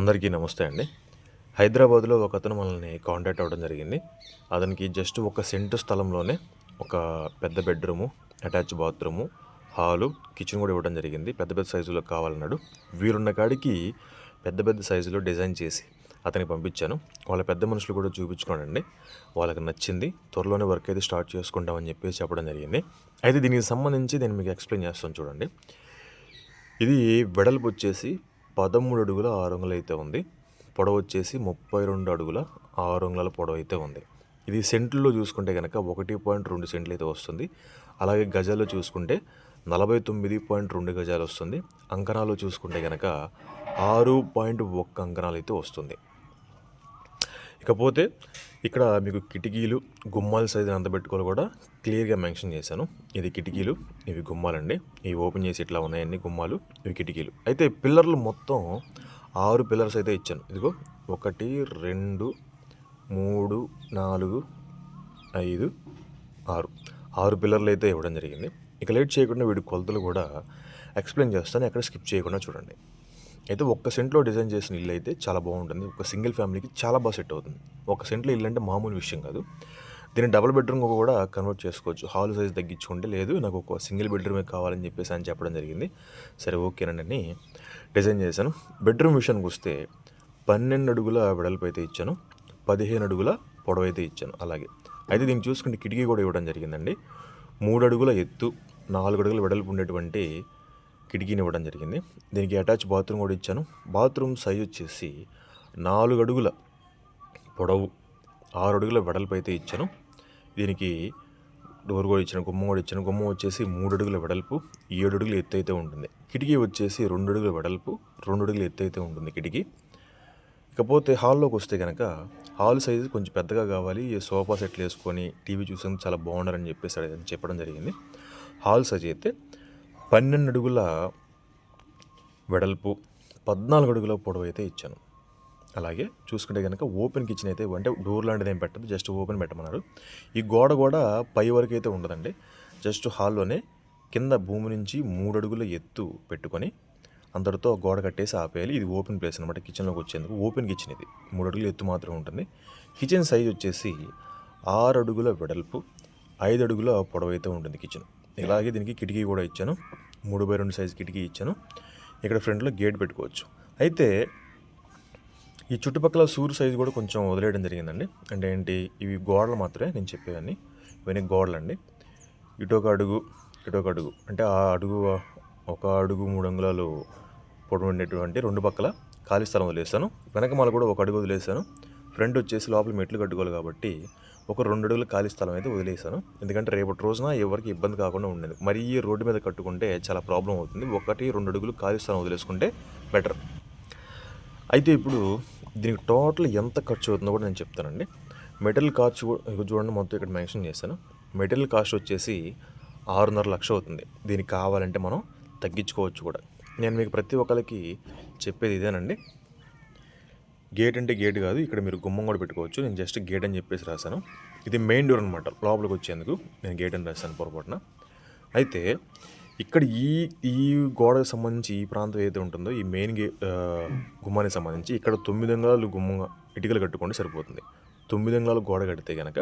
అందరికీ నమస్తే అండి. హైదరాబాద్లో ఒక అతను మనల్ని కాంటాక్ట్ అవ్వడం జరిగింది. అతనికి జస్ట్ ఒక సెంటు స్థలంలోనే ఒక పెద్ద bedroom attach bathroom hall kitchen కూడా ఇవ్వడం జరిగింది. పెద్ద పెద్ద సైజులో కావాలన్నాడు. వీరున్న కాడికి పెద్ద పెద్ద సైజులో డిజైన్ చేసి అతనికి పంపించాను. వాళ్ళ పెద్ద మనుషులు కూడా చూపించుకోనండి. వాళ్ళకి నచ్చింది. త్వరలోనే వర్క్ అయితే స్టార్ట్ చేసుకుంటామని చెప్పేసి చెప్పడం జరిగింది. అయితే దీనికి సంబంధించి నేను మీకు ఎక్స్ప్లెయిన్ చేస్తాను చూడండి. ఇది వెడల్పు వచ్చేసి పదమూడు అడుగుల ఆరు అంగుళాలు అయితే ఉంది. పొడవు వచ్చేసి ముప్పై రెండు అడుగుల ఆరు అంగుళాల పొడవు అయితే ఉంది. ఇది సెంట్లో చూసుకుంటే కనుక ఒకటి పాయింట్ రెండు సెంట్లు అయితే వస్తుంది. అలాగే గజాల్లో చూసుకుంటే నలభై తొమ్మిది పాయింట్ రెండు గజాలు వస్తుంది. అంకణాలు చూసుకుంటే కనుక ఆరు పాయింట్ ఒక్క అంకణాలు అయితే వస్తుంది. ఇకపోతే ఇక్కడ మీకు కిటికీలు గుమ్మాల సైజు ఎంత పెట్టుకోవాలి కూడా క్లియర్గా మెన్షన్ చేశాను. ఇది కిటికీలు ఇవి గుమ్మాలండి. ఇవి ఓపెన్ చేసి ఇట్లా ఉన్నాయండి గుమ్మాలు ఇవి కిటికీలు. అయితే పిల్లర్లు మొత్తం ఆరు పిల్లర్స్ అయితే ఇచ్చాను. ఇదిగో ఒకటి రెండు మూడు నాలుగు ఐదు ఆరు. ఆరు పిల్లర్లు అయితే ఇవ్వడం జరిగింది. ఇక లేట్ చేయకుండా వీడి కొలతలు కూడా ఎక్స్ప్లెయిన్ చేస్తాను. ఎక్కడ స్కిప్ చేయకుండా చూడండి. అయితే ఒక్క సెంట్లో డిజైన్ చేసిన ఇల్లు అయితే చాలా బాగుంటుంది. ఒక సింగిల్ ఫ్యామిలీకి చాలా బాగా సెట్ అవుతుంది. ఒక సెంట్లో ఇల్లు అంటే మామూలు విషయం కాదు. దీన్ని డబుల్ బెడ్రూమ్ కూడా కన్వర్ట్ చేసుకోవచ్చు. హాల్ సైజ్ తగ్గించుకుంటే లేదు నాకు ఒక సింగిల్ బెడ్రూమే కావాలని చెప్పేసి అని చెప్పడం జరిగింది. సరే ఓకేనండి డిజైన్ చేశాను. బెడ్రూమ్ విషయానికి వస్తే పన్నెండు అడుగుల వెడల్పు అయితే ఇచ్చాను. పదిహేను అడుగుల పొడవైతే అయితే ఇచ్చాను. అలాగే అయితే దీన్ని చూసుకుంటే కిటికీ కూడా ఇవ్వడం జరిగిందండి. మూడు అడుగుల ఎత్తు నాలుగు అడుగుల వెడల్పు ఉండేటువంటి కిటికీని ఇవ్వడం జరిగింది. దీనికి అటాచ్ బాత్రూమ్ కూడా ఇచ్చాను. బాత్రూమ్ సైజ్ వచ్చేసి నాలుగు అడుగుల పొడవు ఆరు అడుగుల వెడల్పు అయితే ఇచ్చాను. దీనికి డోర్ కూడా ఇచ్చాను గుమ్మం కూడా ఇచ్చాను. గుమ్మం వచ్చేసి మూడు అడుగుల వెడల్పు ఏడు అడుగుల ఎత్తు అయితే ఉంటుంది. కిటికీ వచ్చేసి రెండు అడుగుల వెడల్పు రెండు అడుగుల ఎత్తు అయితే ఉంటుంది కిటికీ. ఇకపోతే హాల్లోకి వస్తే కనుక హాల్ సైజు కొంచెం పెద్దగా కావాలి. సోఫా సెట్లు వేసుకొని టీవీ చూసాను చాలా బాగుండాలని చెప్పేసి చెప్పడం జరిగింది. హాల్ సైజ్ అయితే పన్నెండు అడుగుల వెడల్పు పద్నాలుగు అడుగుల పొడవు అయితే ఇచ్చాను. అలాగే చూసుకుంటే కనుక ఓపెన్ కిచెన్ అయితే అంటే డోర్ లాంటిది ఏం పెట్టదు జస్ట్ ఓపెన్ పెట్టమన్నారు. ఈ గోడ కూడా పై వరకు అయితే ఉండదండి. జస్ట్ హాల్లోనే కింద భూమి నుంచి మూడు అడుగుల ఎత్తు పెట్టుకొని అందరితో గోడ కట్టేసి ఆపేయాలి. ఇది ఓపెన్ ప్లేస్ అనమాట కిచెన్లోకి వచ్చేందుకు. ఓపెన్ కిచెన్ ఇది. మూడు అడుగుల ఎత్తు మాత్రమే ఉంటుంది. కిచెన్ సైజ్ వచ్చేసి ఆరు అడుగుల వెడల్పు ఐదు అడుగుల పొడవైతే ఉంటుంది కిచెన్ ఇలాగే దీనికి కిటికీ కూడా ఇచ్చాను. మూడు బై రెండు సైజు కిటికీ ఇచ్చాను. ఇక్కడ ఫ్రంట్లో గేట్ పెట్టుకోవచ్చు. అయితే ఈ చుట్టుపక్కల సూరు సైజు కూడా కొంచెం వదిలేయడం జరిగిందండి. అంటే ఏంటి ఇవి గోడలు మాత్రమే నేను చెప్పేవన్నీ. ఇవన్నీ గోడలు అండి ఇటొక అడుగు ఇటొక అడుగు. అంటే ఆ అడుగు ఒక అడుగు మూడు అంగుళాలు పొడవుండేటువంటి రెండు పక్కల ఖాళీ స్థలం వదిలేసాను వెనక మాల కూడా ఒక అడుగు వదిలేసాను ఫ్రంట్ వచ్చేసి లోపల మెట్లు కట్టుకోవాలి కాబట్టి ఒక రెండు అడుగుల ఖాళీ స్థలం అయితే వదిలేసాను ఎందుకంటే రేపటి రోజున ఎవరికి ఇబ్బంది కాకుండా ఉండేది. మరి ఈ రోడ్డు మీద కట్టుకుంటే చాలా ప్రాబ్లం అవుతుంది. ఒకటి రెండు అడుగులు ఖాళీ స్థలం వదిలేసుకుంటే బెటర్. అయితే ఇప్పుడు దీనికి టోటల్ ఎంత ఖర్చు అవుతుందో కూడా నేను చెప్తానండి. మెటీరియల్ కాస్ట్ కూడా చూడండి మొత్తం ఇక్కడ మెన్షన్ చేశాను. మెటీరియల్ కాస్ట్ వచ్చేసి ఆరున్నర లక్ష అవుతుంది. దీనికి కావాలంటే మనం తగ్గించుకోవచ్చు కూడా. నేను మీకు ప్రతి ఒక్కరికి చెప్పేది ఇదేనండి. గేట్ అంటే గేట్ కాదు ఇక్కడ మీరు గుమ్మం కూడా పెట్టుకోవచ్చు. నేను జస్ట్ గేట్ అని చెప్పేసి రాశాను. ఇది మెయిన్ డోర్ అనమాట లోపలికి వచ్చేందుకు నేను గేట్ అని రాశాను పొరపాటున. అయితే ఇక్కడ ఈ ఈ గోడకు సంబంధించి ఈ ప్రాంతం ఏదైతే ఉంటుందో ఈ మెయిన్ గే గుమ్మానికి సంబంధించి ఇక్కడ తొమ్మిది అంగాలు గుమ్మం ఇటుకలు కట్టుకుంటే సరిపోతుంది. తొమ్మిది అంగాలు గోడ కడితే కనుక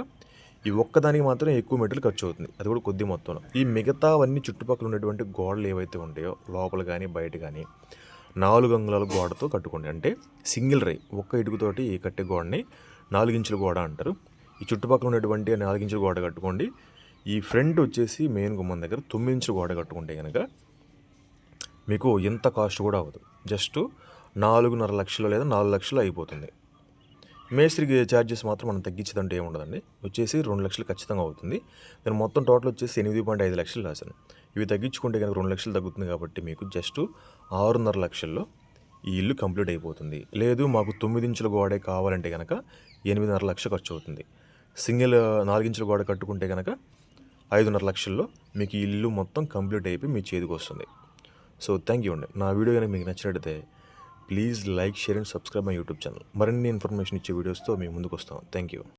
ఈ ఒక్కదానికి మాత్రం ఎక్కువ మెటీరియల్ ఖర్చు అవుతుంది. అది కూడా కొద్ది మొత్తంలో. ఈ మిగతావన్నీ చుట్టుపక్కల ఉన్నటువంటి గోడలు ఏవైతే ఉంటాయో లోపల కానీ బయట కానీ నాలుగు అంగుళాల గోడతో కట్టుకోండి. అంటే సింగిల్ రై ఒక్క ఇటుకతోటి కట్టే గోడని నాలుగించుల గోడ అంటారు. ఈ చుట్టుపక్కల ఉన్నటువంటి నాలుగించుల గోడ కట్టుకోండి. ఈ ఫ్రంట్ వచ్చేసి మెయిన్ గుమ్మం దగ్గర తొమ్మిదించుల గోడ కట్టుకుంటే కనుక మీకు ఎంత కాస్ట్ కూడా అవ్వదు. జస్ట్ నాలుగున్నర లక్షలు లేదా నాలుగు లక్షలు అయిపోతుంది. మేస్త్రికి ఛార్జెస్ మాత్రం మనం తగ్గించదంటే ఏముండదండి. వచ్చేసి రెండు లక్షలు ఖచ్చితంగా అవుతుంది. నేను మొత్తం టోటల్ వచ్చేసి ఎనిమిది పాయింట్ ఐదు లక్షలు రాశాను. ఇవి తగ్గించుకుంటే కనుక రెండు లక్షలు తగ్గుతుంది కాబట్టి మీకు జస్ట్ ఆరున్నర లక్షల్లో ఈ ఇల్లు కంప్లీట్ అయిపోతుంది. లేదు మాకు తొమ్మిది ఇంచుల గోడే కావాలంటే కనుక ఎనిమిదిన్నర లక్ష ఖర్చు అవుతుంది. సింగిల్ నాలుగించుల గోడ కట్టుకుంటే కనుక ఐదున్నర లక్షల్లో మీకు ఈ ఇల్లు మొత్తం కంప్లీట్ అయిపోయి మీ చేతికి వస్తుంది. సో థ్యాంక్ యూ అండి. నా వీడియో కనుక మీకు నచ్చినట్టయితే please like share and subscribe my YouTube channel. మరిన్ని ఇన్ఫర్మేషన్ ఇచ్చే వీడియోస్తో మేము ముందుకు వస్తాం. Thank you.